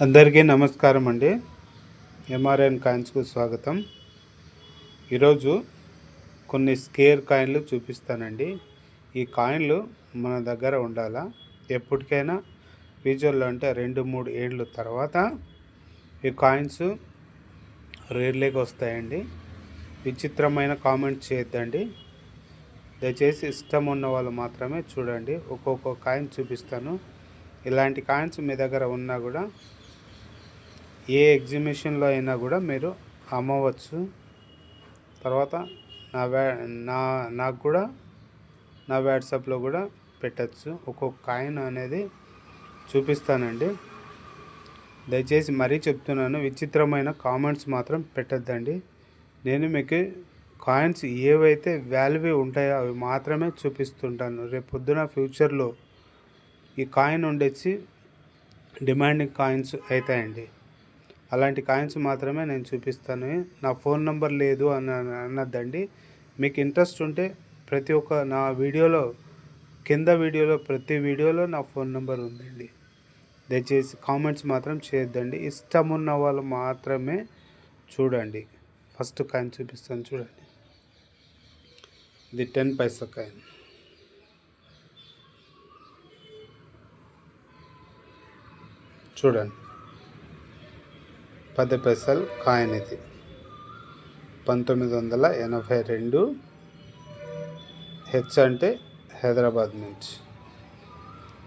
అందరికీ నమస్కారం అండి. ఎంఆర్ఎన్ కాయిన్స్కు స్వాగతం. ఈరోజు కొన్ని స్కేర్ కాయిన్లు చూపిస్తానండి. ఈ కాయిన్లు మన దగ్గర ఉండాలా? ఎప్పటికైనా ఫ్యూచర్లో అంటే రెండు మూడు ఏళ్ళు తర్వాత ఈ కాయిన్స్ రేర్లేకి వస్తాయండి. విచిత్రమైన కామెంట్ చేయొద్దండి. దయచేసి ఇష్టం ఉన్న వాళ్ళు మాత్రమే చూడండి. ఒక్కొక్క కాయిన్ చూపిస్తాను. ఇలాంటి కాయిన్స్ మీ దగ్గర ఉన్నా కూడా ఏ ఎగ్జిబిషన్లో అయినా కూడా మీరు అమ్మవచ్చు. తర్వాత నా వ్యా నా నాకు కూడా నా వాట్సాప్లో కూడా పెట్టచ్చు. ఒక్కొక్క కాయిన్ అనేది చూపిస్తానండి. దయచేసి మరీ చెప్తున్నాను విచిత్రమైన కామెంట్స్ మాత్రం పెట్టద్దండి. నేను మీకు కాయిన్స్ ఏవైతే వాల్యూ ఉంటాయో అవి మాత్రమే చూపిస్తుంటాను. రేపు పొద్దున ఫ్యూచర్లో ఈ కాయిన్ ఉండొచ్చి డిమాండింగ్ కాయిన్స్ అవుతాయండి. అలాంటి కాయిన్స్ మాత్రమే నేను చూపిస్తాను. నా ఫోన్ నెంబర్ లేదు అని అన్నదండి మీకు ఇంట్రెస్ట్ ఉంటే ప్రతి ఒక్క నా వీడియోలో కింద వీడియోలో ప్రతి వీడియోలో నా ఫోన్ నెంబర్ ఉందండి. దయచేసి కామెంట్స్ మాత్రం చేయొద్దండి. ఇష్టం ఉన్న వాళ్ళు మాత్రమే చూడండి. ఫస్ట్ కాయిన్ చూపిస్తాను చూడండి. ఇది టెన్ పైసా కాయిన్. చూడండి. పది పైసలు కాయిన్ ఇది పంతొమ్మిది వందల ఎనభై రెండు హెచ్ అంటే హైదరాబాద్ నుంచి.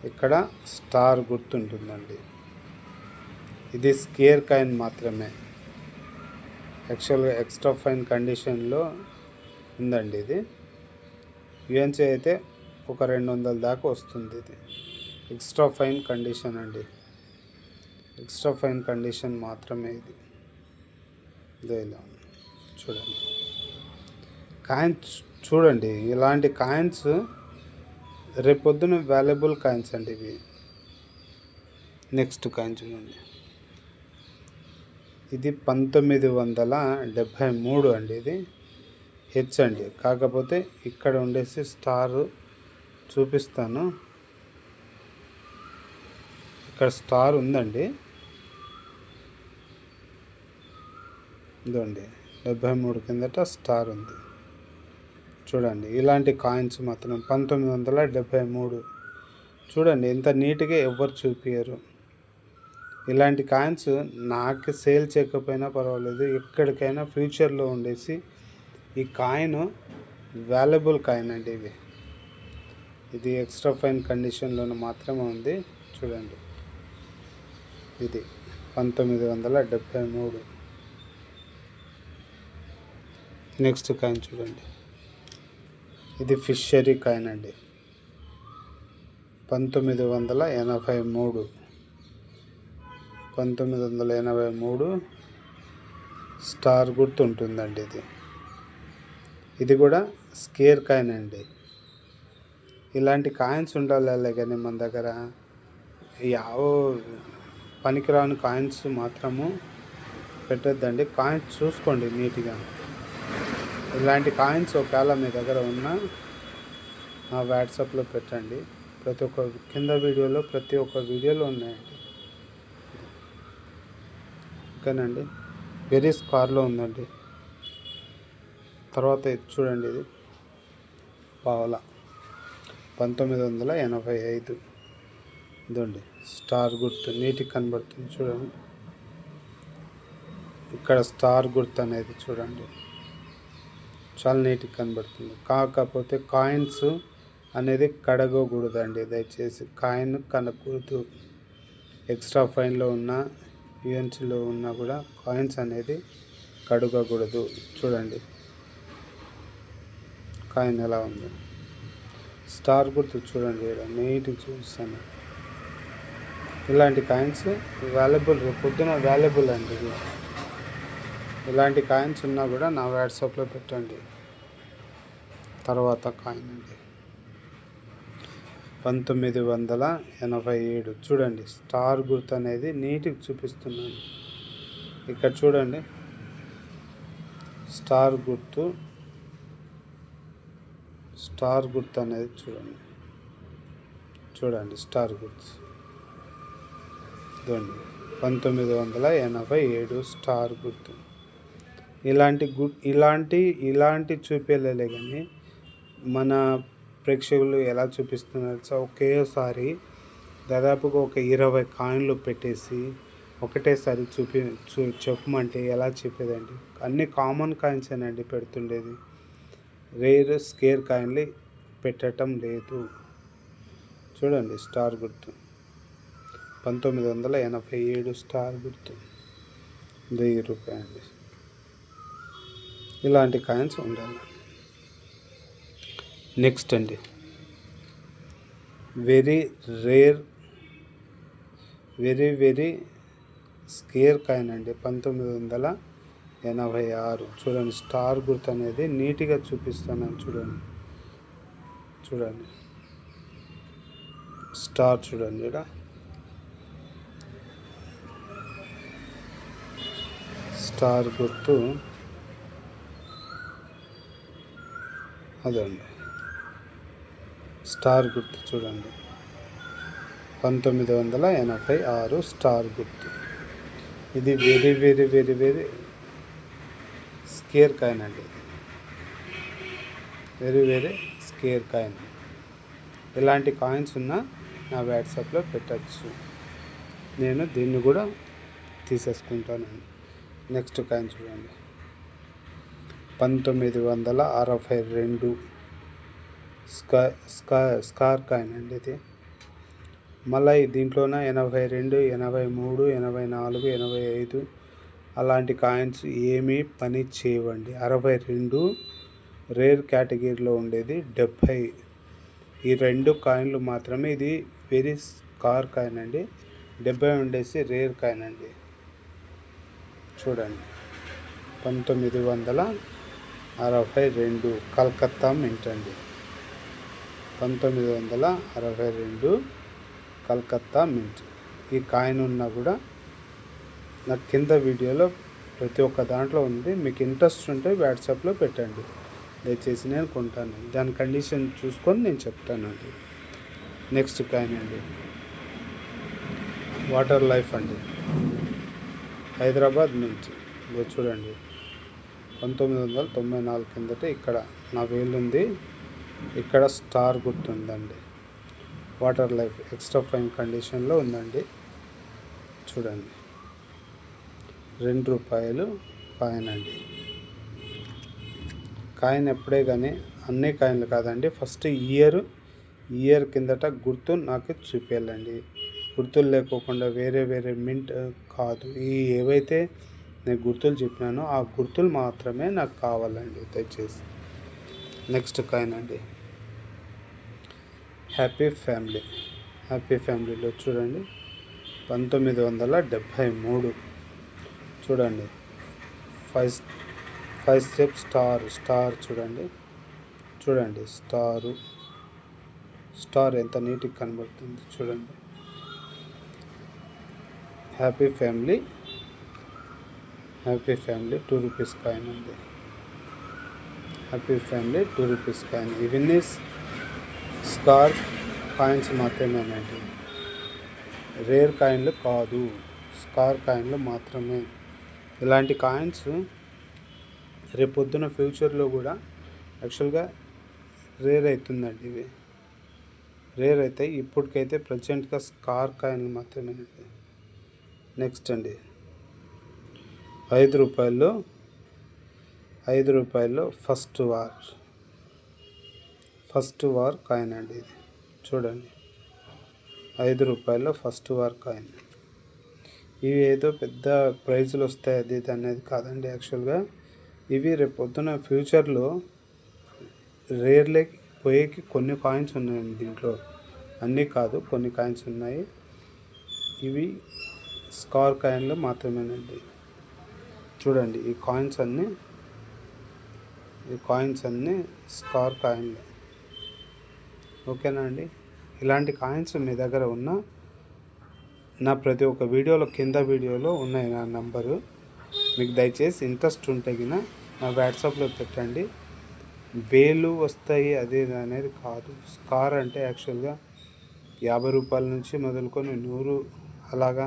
ఇక్కడ స్టార్ గుర్తుంటుందండి. ఇది స్కేర్ కాయిన్ మాత్రమే. యాక్చువల్గా ఎక్స్ట్రా ఫైన్ కండిషన్లో ఉందండి ఇది. యుఎన్సీ అయితే ఒక రెండు వందల దాకా వస్తుంది ఇది. ఎక్స్ట్రా ఫైన్ కండిషన్ అండి. ఎక్స్ట్రా ఫైన్ కండిషన్ మాత్రమే ఇది. ఇలా చూడండి. కాయిన్స్ చూడండి ఇలాంటి కాయిన్స్ రేపొద్దున వాల్యుబుల్ కాయిన్స్ అండి ఇవి. నెక్స్ట్ కాయిన్ చూడండి. ఇది పంతొమ్మిది వందల డెబ్భై మూడు అండి ఇది. హెచ్ అండి. కాకపోతే ఇక్కడ ఉండేసి స్టార్ చూపిస్తాను. ఇక్కడ స్టార్ ఉందండి. ఇదండి డెబ్భై మూడు కిందట స్టార్ ఉంది. చూడండి ఇలాంటి కాయిన్స్ మాత్రం పంతొమ్మిది వందల డెబ్భై మూడు. చూడండి ఇంత నీట్గా ఎవ్వరు చూపించరు ఇలాంటి కాయిన్స్ నాకు సేల్ చేయకపోయినా పర్వాలేదు ఎక్కడికైనా ఫ్యూచర్లో ఉండేసి ఈ కాయిన్ వాల్యుబుల్ కాయిన్ అండి ఇది ఇది ఎక్స్ట్రా ఫైన్ కండిషన్లోనే మాత్రమే ఉంది. చూడండి ఇది పంతొమ్మిది వందల డెబ్భై మూడు. నెక్స్ట్ కాయిన్ చూడండి. ఇది ఫిషరీ కాయిన్ అండి. పంతొమ్మిది వందల ఎనభై మూడు. పంతొమ్మిది వందల ఎనభై మూడు స్టార్ గుర్తు ఉంటుందండి ఇది. ఇది కూడా స్కేర్ కాయిన్ అండి. ఇలాంటి కాయిన్స్ ఉండాలి కానీ మన దగ్గర యావో పనికిరాని కాయిన్స్ మాత్రము పెట్టద్దండి. కాయిన్స్ చూసుకోండి నీట్గా. ఇలాంటి కాయిన్స్ ఒకవేళ మీ దగ్గర ఉన్నా నా వాట్సాప్లో పెట్టండి. ప్రతి ఒక్క కింద వీడియోలో ప్రతి ఒక్క వీడియోలో ఉన్నాయండి. ఓకేనండి? వెరీ స్కార్లో ఉందండి. తర్వాత ఇది చూడండి ఇది. పావలా పంతొమ్మిది వందల ఎనభై ఐదు. ఇదండి. స్టార్ గుర్తు. నీటికి కనబడుతుంది చూడండి. ఇక్కడ స్టార్ గుర్తు అనేది చూడండి. చాలా నీట్గా కనబడుతుంది. కాకపోతే కాయిన్స్ అనేది కడగకూడదండి. దయచేసి కాయిన్ కనకూడదు. ఎక్స్ట్రా ఫైన్లో ఉన్న యూఎన్సీలో ఉన్నా కూడా కాయిన్స్ అనేది కడగకూడదు. చూడండి. కాయిన్ ఎలా ఉంది. స్టార్ గుర్తు చూడండి. ఇక్కడ నీట్గా చూపిస్తాను. ఇలాంటి కాయిన్స్ వాల్యుబుల్ పొద్దున వాల్యుబుల్ అండి. ఇలాంటి కాయిన్స్ ఉన్నా కూడా నా వాట్సాప్లో పెట్టండి. తర్వాత కాయిన్ అండి. పంతొమ్మిది వందల ఎనభై ఏడు. చూడండి స్టార్ గుర్తు అనేది నీట్గా చూపిస్తున్నాను. ఇక్కడ చూడండి. స్టార్ గుర్తు స్టార్ గుర్తు అనేది చూడండి. చూడండి స్టార్ గుర్తు. పంతొమ్మిది వందల ఎనభై ఏడు స్టార్ గుర్తు. ఇలాంటి గుడ్ ఇలాంటి ఇలాంటి చూపేలే కానీ మన ప్రేక్షకులు ఎలా చూపిస్తున్నారు? సో ఒకేసారి దాదాపుగా ఒక ఇరవై కాయిన్లు పెట్టేసి ఒకటేసారి చూపి చూ చెప్పమంటే ఎలా చెప్పేదండి? అన్ని కామన్ కాయిన్స్ అండి పెడుతుండేది. రేర్ స్కేర్ కాయిన్లు పెట్టడం లేదు. చూడండి స్టార్ గుర్తు. పంతొమ్మిది వందల ఎనభై ఏడు స్టార్ గుర్తు. వెయ్యి రూపాయలు ఇలాంటి కాయిన్స్ ఉండాలి. నెక్స్ట్ అండి. Very rare very very scarce coin అండి. పంతొమ్మిది వందల ఎనభై ఆరు. చూడండి స్టార్ గుర్తు అనేది నీట్గా చూపిస్తున్నాను చూడండి. చూడండి. స్టార్ చూడండి ఇక్కడ. స్టార్ గుర్తు అదండి స్టార్ గుర్తు చూడండి. పంతొమ్మిది వందల ఎనభై ఆరు స్టార్ గుర్తు. ఇది very very very very scarce coin అండి వెరీ వెరీ స్కేర్ కాయిన్. ఇలాంటి కాయిన్స్ ఉన్నా నా వాట్సాప్లో పెట్టచ్చు. నేను దీన్ని కూడా తీసేసుకుంటానండి. నెక్స్ట్ కాయిన్ చూడండి. పంతొమ్మిది వందల అరవై రెండు స్కా స్కా స్కార్ కాయిన్ అండి ఇది. మళ్ళీ దీంట్లోన ఎనభై రెండు ఎనభై మూడు ఎనభై నాలుగు ఎనభై ఐదు అలాంటి కాయిన్స్ ఏమీ పని చేయవండి. అరవై రెండు రేర్ కేటగిరీలో ఉండేది. డెబ్భై ఈ రెండు కాయిన్లు మాత్రమే ఇది వెరీ స్కార్ కాయిన్ అండి. డెబ్భై ఉండేసి రేర్ కాయిన్ అండి. చూడండి. పంతొమ్మిది వందల అరవై రెండు కలకత్తా మింట్ అండి. పంతొమ్మిది వందల అరవై రెండు కలకత్తా మింట్. ఈ కాయిన్ ఉన్నా కూడా నాకు కింద వీడియోలో ప్రతి ఒక్క దాంట్లో ఉంది. మీకు ఇంట్రెస్ట్ ఉంటే వాట్సాప్లో పెట్టండి. దయచేసి నేను కొంటాను. దాని కండిషన్ చూసుకొని నేను చెప్తానండి నెక్స్ట్ కాయిన్ అండి. వాటర్ లైఫ్ అండి. హైదరాబాద్ నుంచి ఇదో చూడండి. పంతొమ్మిది వందల తొంభై నాలుగు కిందట ఇక్కడ నా వేలుంది. ఇక్కడ స్టార్ గుర్తుందండి. వాటర్ లైఫ్ ఎక్స్ట్రా ఫైన్ కండిషన్లో ఉందండి. చూడండి. రెండు రూపాయలు కాయిన్ అండి. కాయిన్ ఎప్పుడే కానీ అన్ని కాయిన్లు కాదండి. ఫస్ట్ ఇయర్ ఇయర్ కిందట గుర్తు నాకు చూపించాలండి గుర్తులు లేకోకుండా వేరే వేరే మింట్ కాదు. ఈ ఏవైతే నేను గుర్తులు చెప్పినాను. ఆ గుర్తులు మాత్రమే నాకు కావాలండి దయచేసి. నెక్స్ట్ కాయిన్ అండి. హ్యాపీ ఫ్యామిలీ హ్యాపీ ఫ్యామిలీలో చూడండి. పంతొమ్మిది వందల డెబ్భై మూడు. చూడండి. Five five step star star చూడండి. చూడండి స్టారు స్టార్ ఎంత నీట్గా కనబడుతుంది చూడండి. Happy family happy family two rupees coin ఉంది. Happy family two rupees coin. ఇవన్నీ స్కార్ కాయిన్స్ మాత్రమేనండి రేర్ కాయిన్లు కాదు. స్కార్ కాయిన్లు మాత్రమే. ఇలాంటి కాయిన్స్ రేపొద్దున ఫ్యూచర్లో కూడా యాక్చువల్గా రేర్ అవుతుందండి ఇవి. రేర్ అవుతాయి ఇప్పటికైతే ప్రజెంట్గా స్కార్ కాయిన్లు మాత్రమే నెక్స్ట్ అండి. ఐదు రూపాయల్లో ఐదు రూపాయల్లో first war first war coin అండి ఇది. చూడండి. ఐదు రూపాయల్లో ఫస్ట్ వార్ కాయిన్ ఇవి ఏదో పెద్ద ప్రైజులు వస్తాయి అది ఇది అనేది కాదండి యాక్చువల్గా. ఇవి రేపొద్దున ఫ్యూచర్లో రేర్లే పోయేకి కొన్ని కాయిన్స్ ఉన్నాయండి దీంట్లో. అన్నీ కాదు కొన్ని కాయిన్స్ ఉన్నాయి. ఇవి స్కార్ కాయిన్లు మాత్రమేనండి. చూడండి ఈ కాయిన్స్ అన్నీ ఈ కాయిన్స్ అన్నీ స్కార్ కాయిన్లు ఓకేనా అండి? ఇలాంటి కాయిన్స్ మీ దగ్గర ఉన్న నా ప్రతి ఒక్క వీడియోలో కింద వీడియోలో ఉన్నాయి నా నంబరు. మీకు దయచేసి ఇంట్రెస్ట్ ఉంటే గిన నా వాట్సాప్లో పెట్టండి. వేలు వస్తాయి అదే అనేది కాదు. స్కార్ అంటే యాక్చువల్గా యాభై రూపాయల నుంచి మొదలుకొని నూరు అలాగా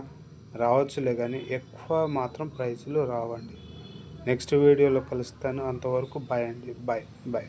రావచ్చులే కానీ ఎక్కువ మాత్రం ప్రైజులు రావండి. నెక్స్ట్ వీడియోలో కలుస్తాను. అంతవరకు బాయ్ అండి. Bye bye